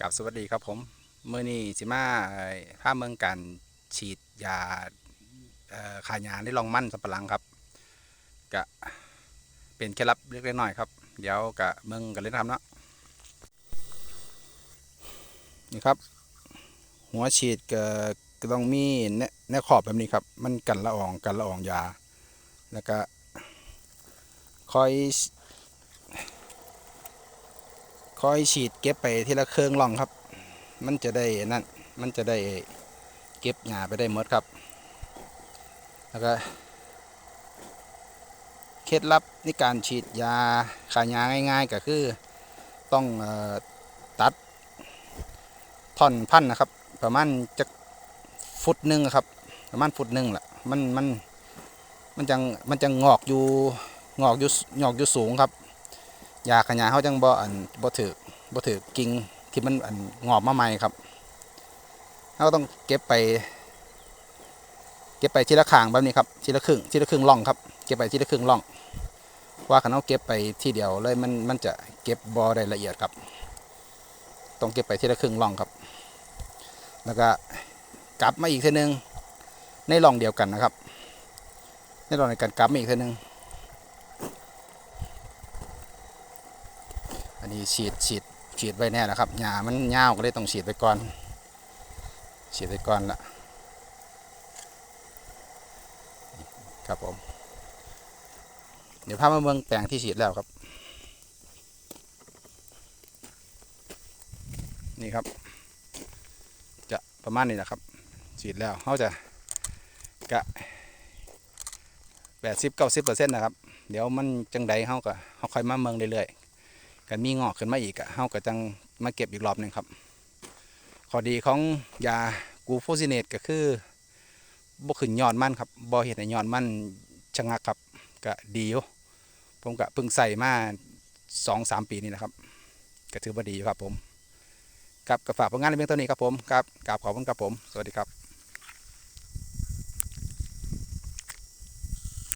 กับสวัสดีครับผมเมื่อนี้สิมาเอ่อภาเมืองการฉีดยาขายยาในรองมั่นสับปะหลังครับกะเป็นเคล็ดลับเล็กๆน้อยครับ เดี๋ยวกะเมืองกันเลยนะครับเนาะนี่ครับ หัวฉีดก็ต้องมีแนแนวขอบแบบนี้ครับ มันกันละอองกันละอองยา แล้วก็คอย คอยฉีดเก็บไปทีละเครื่องล่องครับ มันจะได้นั่นมันจะได้เก็บหญ้าไปได้หมดครับ แล้วก็เคล็ดลับในการฉีดยาขายาง่าย ๆ ก็คือต้องออตัดท่อนพันธุ์นะครับ ประมาณจะฟุตหนึ่งครับ ประมาณฟุตหนึ่งแหละมันมันมันจังมันจังงอกอยู่งอกอยู่งอกอยู่สูงครับ ยาขยาเขาจังบ่อันบ่ถือบ่ถือกิ่งที่มันอันงอกมาใหม่ครับเราต้องเก็บไป เก็บไปทีละข้างแบบนี้ครับทีละครึ่งทีละครึ่งร่องครับ เก็บไปทีละครึ่งร่อง ว่าคันเอาเก็บไปทีเดียวเลยมันมันจะเก็บบ่ได้ละเอียดครับต้องเก็บไปทีละครึ่งร่องครับ แล้วก็กลับมาอีกทีนึงในร่องเดียวกันนะครับ ในร่องในการกลับมาอีกทีนึง นี้ฉีดฉีดฉีดไว้แน่นะครับหญ้ามันยาวก็เลยต้องฉีดไปก่อน ฉีดไปก่อนละครับผม เดี๋ยวพามาเมืองแปลงที่ฉีดแล้วครับ นี่ครับ จะประมาณนี้แหละครับ ฉีดแล้วเขาจะกะแปดสิบเก้าสิบเปอร์เซ็นต์นะครับ เดี๋ยวมันจังใดเขาก็เขาค่อยมาเมืองเรื่อยๆ ก็มีงอกขึ้นมาอีกอะเฮาก็จังมาเก็บอีกรอบหนึ่งครับข้อดีของยากูโฟซิเนตก็คือบ่ขึ้นยอดมันครับบ่เฮ็ดให้ยอดมันชะงักครับก็ดีอยู่ผมก็เพิ่งใส่มา2-3ปีนี่นะครับก็ถือว่าดีอยู่ครับผมครับก็ฝากผลงานในเพียงเท่านี้ครับผมครับกราบขอบคุณครับผม สวัสดีครับ